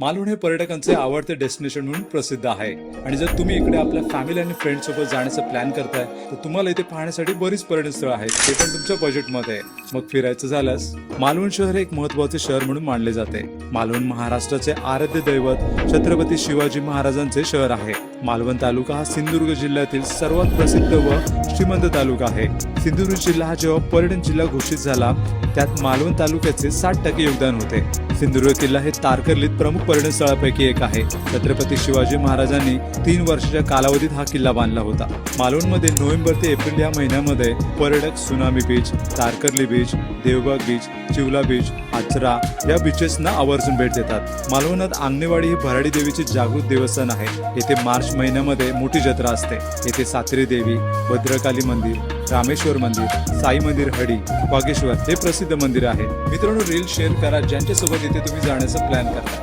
मालवण हे पर्यटकांचे आवडते डेस्टिनेशन म्हणून प्रसिद्ध आहे आणि जर तुम्ही इकडे आपल्या फॅमिली आणि फ्रेंड सोबत जाण्याचा प्लॅन करताय तर तुम्हाला इथे पाहण्यासाठी बरीच पर्यटन स्थळ आहेत ते पण तुमच्या बजेटमध्ये आहे. मग फिरायचं झाल्यास मालवण शहर हे एक महत्त्वाचे शहर म्हणून मानले जाते. मालवण महाराष्ट्राचे आराध्य दैवत छत्रपती शिवाजी महाराजांचे शहर आहे. मालवण तालुका हा सिंधुदुर्ग जिल्ह्यातील सर्वात प्रसिद्ध व श्रीमंत तालुका आहे. सिंधुदुर्ग जिल्हा हा जेव्हा पर्यटन जिल्हा घोषित झाला त्यात मालवण तालुक्याचे साठ टक्के योगदान होते. सिंधुदुर्ग किल्ला हे तारकर्लीत प्रमुख पर्यटन स्थळापैकी एक आहे. छत्रपती शिवाजी महाराजांनी तीन वर्षाच्या कालावधीत हा किल्ला बांधला होता. मालवणमध्ये नोव्हेंबर ते एप्रिल या महिन्यामध्ये पर्यटक tsunami beach Tarkarli beach Devbag beach Chivla beach Achra या बीचेसना आवर्जून भेट देतात. मालवणात आंगणेवाडी ही भराडी देवीचे जागृत देवस्थान आहे. येथे मार्च महिन्यामध्ये मोठी जत्रा असते. येथे सात्री देवी भद्रकाली मंदिर रामेश्वर मंदिर साई मंदिर हडी बागेश्वर हे प्रसिद्ध मंदिर आहे. मित्रांनो रील शेअर करा. ज्यांच्यासोबत इथे तुम्ही जाण्याचा प्लॅन करा.